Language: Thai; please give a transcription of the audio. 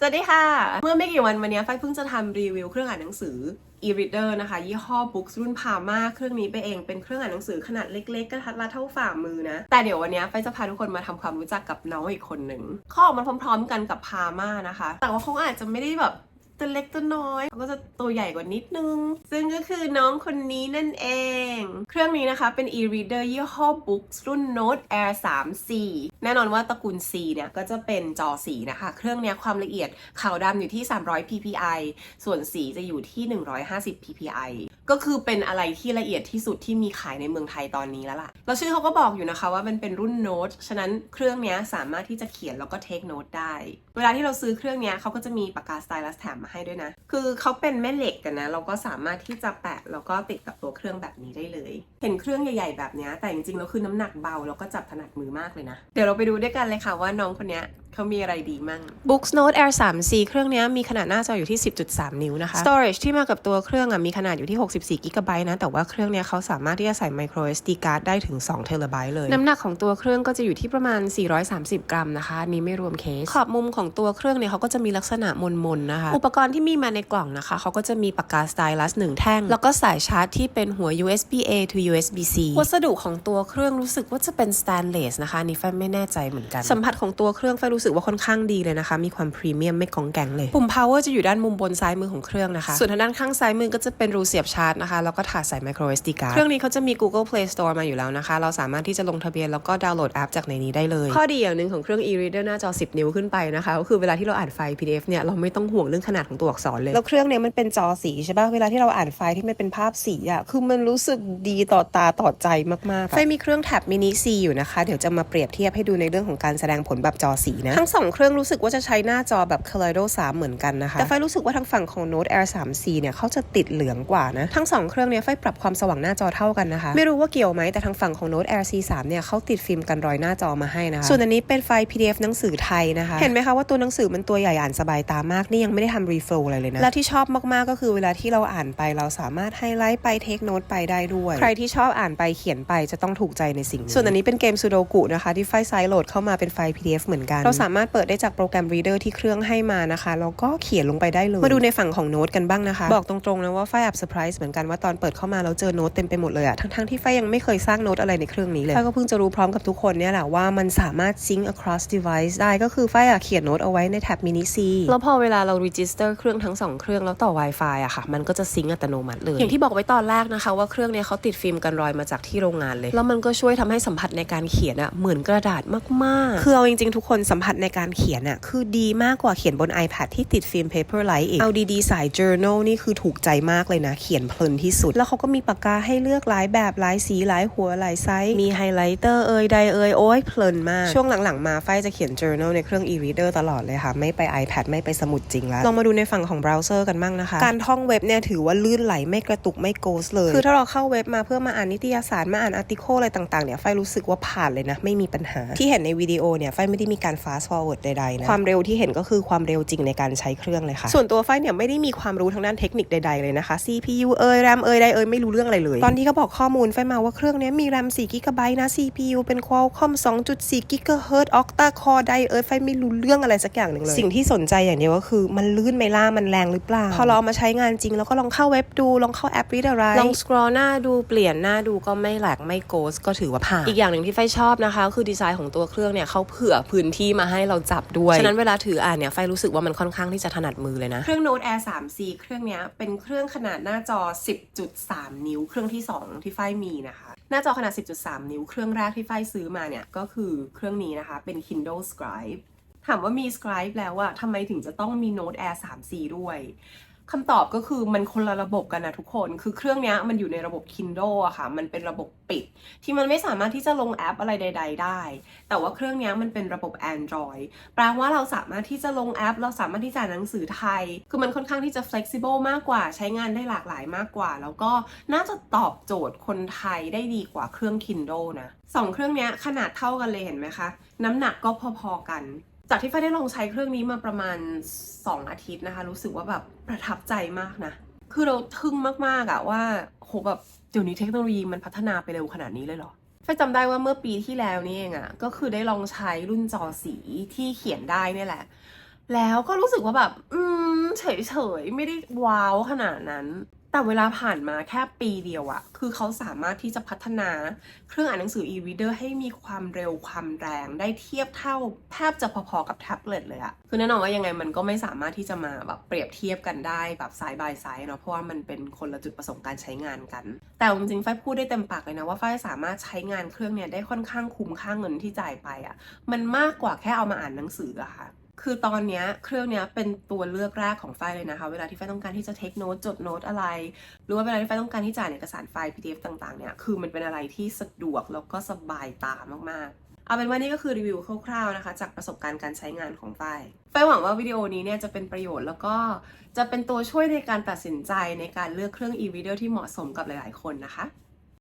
สวัสดีค่ะ เมื่อไม่กี่วันวันนี้ไฟเพิ่งจะทำรีวิวเครื่องอ่านหนังสือ e-reader นะคะ ยี่ห้อ Books รุ่นพาม่าเครื่องนี้ไปเองเป็นเครื่องอ่านหนังสือขนาดเล็กๆกระทัดรัดเท่าฝ่ามือนะ แต่เดี๋ยววันนี้ไฟจะพาทุกคนมาทำความรู้จักกับน้องอีกคนหนึ่งเขาออกมาพร้อมๆกันกับพาม่านะคะ แต่ว่าเขาอาจจะไม่ได้แบบ ตัวเล็กตัวน้อยเขาก็จะตัวใหญ่กว่านิดนึง ซึ่งก็คือน้องคนนี้นั่นเอง เครื่องนี้นะคะเป็น e-reader ยี่ห้อ Books รุ่น Note Air 3C แน่นอนว่าตระกูล C เนี่ยก็จะเป็นจอสีนะคะ เครื่องนี้ความละเอียดขาวดำอยู่ที่ 300 ppi ส่วนสีจะอยู่ที่ 150 ppi ก็คือเป็นอะไรที่ละเอียดที่สุดที่มีขายในเมืองไทยตอนนี้แล้วล่ะ แล้วชื่อเขาก็บอกอยู่นะคะว่ามันเป็นรุ่นโน้ต ฉะนั้นเครื่องนี้สามารถที่จะเขียนแล้วก็เทคโน้ตได้ เวลาที่เราซื้อเครื่องนี้เขาก็จะมีปากกาสไตลัสแถมมาให้ด้วยนะ คือเขาเป็นแม่เหล็กกันนะ เราก็สามารถที่จะแปะแล้วก็ติดกับตัวเครื่องแบบนี้ได้เลย เห็นเครื่องใหญ่ๆแบบนี้แต่จริงๆแล้วคือน้ำหนักเบาแล้วก็จับถนัดมือมากเลยนะ เดี๋ยวเราไปดูด้วยกันเลยค่ะว่าน้องคนนี้ เขามีอะไรดีมั่ง Books Note Air 3C เครื่องเนี้ยมีขนาดหน้าจออยู่ที่ 10.3 นิ้วนะคะ Storage ที่มากับตัวเครื่องอะมีขนาดอยู่ที่ 64 g b นะ แต่ว่าเครื่องเนี้ยเขาสามารถที่จะใส่ micro SD card ได้ถึง2 t b เลย น้ำหนักของตัวเครื่องก็จะอยู่ที่ประมาณ 430 กรัมนะคะอันนี้ไม่รวมเคส ขอบมุมของตัวเครื่องเนี่ยเขาก็จะมีลักษณะมนๆนะคะ อุปกรณ์ที่มีมาในกล่องนะคะเขาก็จะมีปากกาสไตลัสหนึ่งแท่ง แล้วก็สายชาร์จที่เป็นหัว USB A to USB C วัสดุของตัวเครื่องรู้สึกว่าจะเป็นสแตนเลสนะคะอันนี่ไฟไม่แน่ใจเหมือนกัน สัมผัสของตัวเครื่องไฟรู้สึกว่าค่อนข้างดีเลยนะคะ มีความพรีเมียมไม่กองแกงเลย ปุ่ม power จะอยู่ด้านมุมบนซ้ายมือของเครื่องนะคะ ส่วนทางด้านข้างซ้ายมือก็จะเป็นรูเสียบชาร์จนะคะ แล้วก็ถาดใส่ micro SD card เครื่องนี้เขาจะมี Google Play Store มาอยู่แล้วนะคะ เราสามารถที่จะลงทะเบียนแล้วก็ดาวน์โหลดแอปจากในนี้ได้เลย ข้อดีอย่างหนึ่งของเครื่อง e-reader หน้าจอ 10 นิ้วขึ้นไปนะคะ ก็คือเวลาที่เราอ่านไฟล์ PDF เนี่ย เราไม่ต้องห่วงเรื่องขนาดของตัวอักษรเลย แล้วเครื่องเนี้ยมันเป็นจอสีใช่ป่ะเวลาที่เราอ่านไฟล์ที่มันเป็นภาพสีอะคือมันรู้สึกดีต่อตาต่อใจมากๆไฟมีเครื่องแท็บมินิ C อยู่นะคะ เดี๋ยวจะมาเปรียบเทียบให้ดูในเรื่องของการแสดงผลแบบจอสีนะทั้งสองเครื่องรู้สึกว่าจะใช้หน้าจอแบบ Kaleido 3 เหมือนกันนะคะ แต่ไฟรู้สึกว่าทางฝั่งของ Note Air 3C เนี่ยเขาจะติดเหลืองกว่านะ ทั้งสองเครื่องเนี่ยไฟปรับความสว่างหน้าจอเท่ากันนะคะ ไม่รู้ว่าเกี่ยวไหมแต่ทางฝั่งของ Note Air C3 เนี่ยเขาติดฟิล์มกันรอยหน้าจอมาให้นะคะส่วนอันนี้เป็นไฟล์ PDF หนังสือไทยนะคะ เห็นไหมคะว่าตัวหนังสือมันตัวใหญ่อ่านสบายตามากนี่ยังไม่ได้ทำรีโฟลอะไรเลยนะและที่ชอบมากๆก็คือเวลาที่เราอ่านไปเราสามารถไฮไลท์ไปเทคโนตไปได้ด้วย ใครที่ชอบอ่านไปเขียนไปจะต้องถูกใจในสิ่งนี้ส่วนอันนี้เป็นเกมซูโดกุนะคะที่ไฟล์ไซด์โหลดเข้ามาเป็นไฟล์ PDF เหมือนกันเราสามารถเปิดได้จากโปรแกรม Reader ที่เครื่องให้มานะคะแล้วก็เขียนลงไปได้เลย มาดูในฝั่งของโน้ตกันบ้างนะคะ บอกตรงๆนะว่าไฟล์แอบเซอร์ไพรส์เหมือนกันว่าตอนเปิดเข้ามาเราเจอโน้ตเต็มไปหมดเลยอะทั้งๆที่ไฟล์ยังไม่เคยสร้างโน้ตอะไรในเครื่องนี้เลยไฟล์ก็เพิ่งจะรู้พร้อมกับทุกคนเนี่ยแหละว่ามันสามารถ sync across device ได้ก็คือไฟล์อะเขียนโน้ตเอาไว้ในแท็บ mini C แล้วพอเวลาเรา register เครื่องทั้งสองเครื่องแล้วต่อ Wi-Fi อะค่ะ มันก็จะซิงอัตโนมัติเลย อย่างที่บอกไว้ตอนแรกนะคะว่าเครื่องเนี้ยเขาติดฟิล์มกันรอยมาจากที่โรงงานเลย แล้วมันก็ช่วยทำให้สัมผัสในการเขียนอะเหมือนกระดาษมากๆ คือเอาจริงๆทุกคนสัมผัสในการเขียนอะคือดีมากกว่าเขียนบน iPad ที่ติดฟิล์ม Paperlike อีกเอาดีๆ สาย journal นี่คือถูกใจมากเลยนะ เขียนเพลินที่สุด แล้วเขาก็มีปากกาให้เลือกหลายแบบหลายสีหลายหัวหลายไซส์มีไฮไลท์เตอร์เอ่ยใดเอ่ยโอ้ยเพลินมาก ช่วงหลังๆ มาไฟจะเขียน journal ในเครื่อง e-reader ตลอดเลยค่ะ ไม่ไป iPad ไม่ไปสมุดจริงแล้วลองมาดูในฝั่งของเบราว์เซอร์กันบ้างนะคะ การท่องเว็บเนี่ยถือว่าลื่นไหลไม่กระตุกไม่โกสเลย คือถ้าเราเข้าเว็บมาเพื่อมาอ่านนิตยสารมาอ่านอาร์ติเคิลอะไรต่างๆเนี่ยไฟรู้สึกว่าผ่านเลยนะไม่มีปัญหาที่เห็นในวิดีโอเนี่ยไฟไม่ได้มีการ fast forward ใดๆนะความเร็วที่เห็นก็คือความเร็วจริงในการใช้เครื่องเลยค่ะ ส่วนตัวไฟเนี่ยไม่ได้มีความรู้ทางด้านเทคนิคใดๆเลยนะคะ CPU เอ่ย RAM เอ่ยใดเอ่ยไม่รู้เรื่องอะไรเลย ตอนที่เขาบอกข้อมูลไฟมาว่าเครื่องเนี้ยมี RAM 4 g b นะ CPU เป็น Qualcomm 2.4 GHz Octa Core ใดเอ่ยไฟไม่รู้เรื่องอะไรสักอย่างหนึ่งเลย สิ่งที่สนใจอย่างเดียวก็คือมันลื่นไหมล่ะมันแรงหรือเปล่า พอเราเอามาใช้งานจริงแล้วก็ลองเข้าเว็บดูลองเข้าแอป Read อะไรลอง scroll หน้าดูเปลี่ยนหน้าดูก็ไม่แหลกไม่โกสก็ถือว่าผ่านอีกอย่างหนึ่งที่ไฟชอบนะคะ คือดีไซน์ของตัวเครื่องเนี่ยเขาเผื่อพื้นที่มาให้เราจับด้วย ฉะนั้นเวลาถืออ่านเนี่ยไฟรู้สึกว่ามันค่อนข้างที่จะถนัดมือเลยนะ เครื่อง Note Air 3C เครื่องเนี้ยเป็นเครื่องขนาดหน้าจอ 10.3 นิ้ว เครื่องที่ 2 ที่ไฟมีนะคะ หน้าจอขนาด 10.3 นิ้ว เครื่องแรกที่ไฟซื้อมาเนี่ยก็คือเครื่องนี้นะคะ เป็น Kindle Scribe ถามว่ามี Scribe แล้วอะทำไมถึงจะต้องมี Note Air 3C ด้วย คำตอบก็คือมันคนละระบบกันนะทุกคน คือเครื่องนี้มันอยู่ในระบบ Kindle อะค่ะ มันเป็นระบบปิด ที่มันไม่สามารถที่จะลงแอปอะไรใด ๆ ได้ แต่ว่าเครื่องนี้มันเป็นระบบ Android แปลว่าเราสามารถที่จะลงแอป เราสามารถที่จะนหนังสือไทย คือมันค่อนข้างที่จะ flexible มากกว่า ใช้งานได้หลากหลายมากกว่า แล้วก็น่าจะตอบโจทย์คนไทยได้ดีกว่าเครื่อง Kindle นะสองเครื่องนี้ขนาดเท่ากันเลยเห็นไหมคะ น้ำหนักก็พอๆกัน จากที่ไฟได้ลองใช้เครื่องนี้มาประมาณ 2 อาทิตย์นะคะ รู้สึกว่าแบบประทับใจมากนะ คือเราทึ่งมากๆอะว่าโหแบบเดี๋ยวนี้เทคโนโลยีมันพัฒนาไปเร็วขนาดนี้เลยเหรอไฟจำได้ว่าเมื่อปีที่แล้วนี่เองอะก็คือได้ลองใช้รุ่นจอสีที่เขียนได้นี่แหละ แล้วก็รู้สึกว่าแบบ อืมเฉยๆ ไม่ได้ว้าวขนาดนั้น แต่เวลาผ่านมาแค่ปีเดียวอะคือเขาสามารถที่จะพัฒนาเครื่องอ่านหนังสือ e-reader ให้มีความเร็วความแรงได้เทียบเท่าแทบจะพอๆกับแท็บเล็ตเลยอะคือแน่นอนว่ายังไงมันก็ไม่สามารถที่จะมาแบบเปรียบเทียบกันได้แบบไซด์บายไซด์เนาะเพราะว่ามันเป็นคนละจุดประสงค์การใช้งานกัน แต่จริงๆฝ้ายพูดได้เต็มปากเลยนะว่าฝ้ายสามารถใช้งานเครื่องเนี่ยได้ค่อนข้างคุ้มค่าเงินที่จ่ายไปอะมันมากกว่าแค่เอามาอ่านหนังสืออะค่ะ คือตอนนี้เครื่องนี้เป็นตัวเลือกแรกของฝ้ายเลยนะคะ เวลาที่ฝ้ายต้องการที่จะเทคโน้ตจดโน้ตอะไร หรือว่าเวลาที่ฝ้ายต้องการที่จะอ่านเอกสารไฟล์ PDF ต่างๆเนี่ยคือมันเป็นอะไรที่สะดวกแล้วก็สบายตามากๆเอาเป็นว่านี่ก็คือรีวิวคร่าวๆนะคะ จากประสบการณ์การใช้งานของฝ้ายฝ้ายหวังว่าวิดีโอนี้เนี่ยจะเป็นประโยชน์แล้วก็จะเป็นตัวช่วยในการตัดสินใจในการเลือกเครื่อง e-reader ที่เหมาะสมกับหลายๆคนนะคะ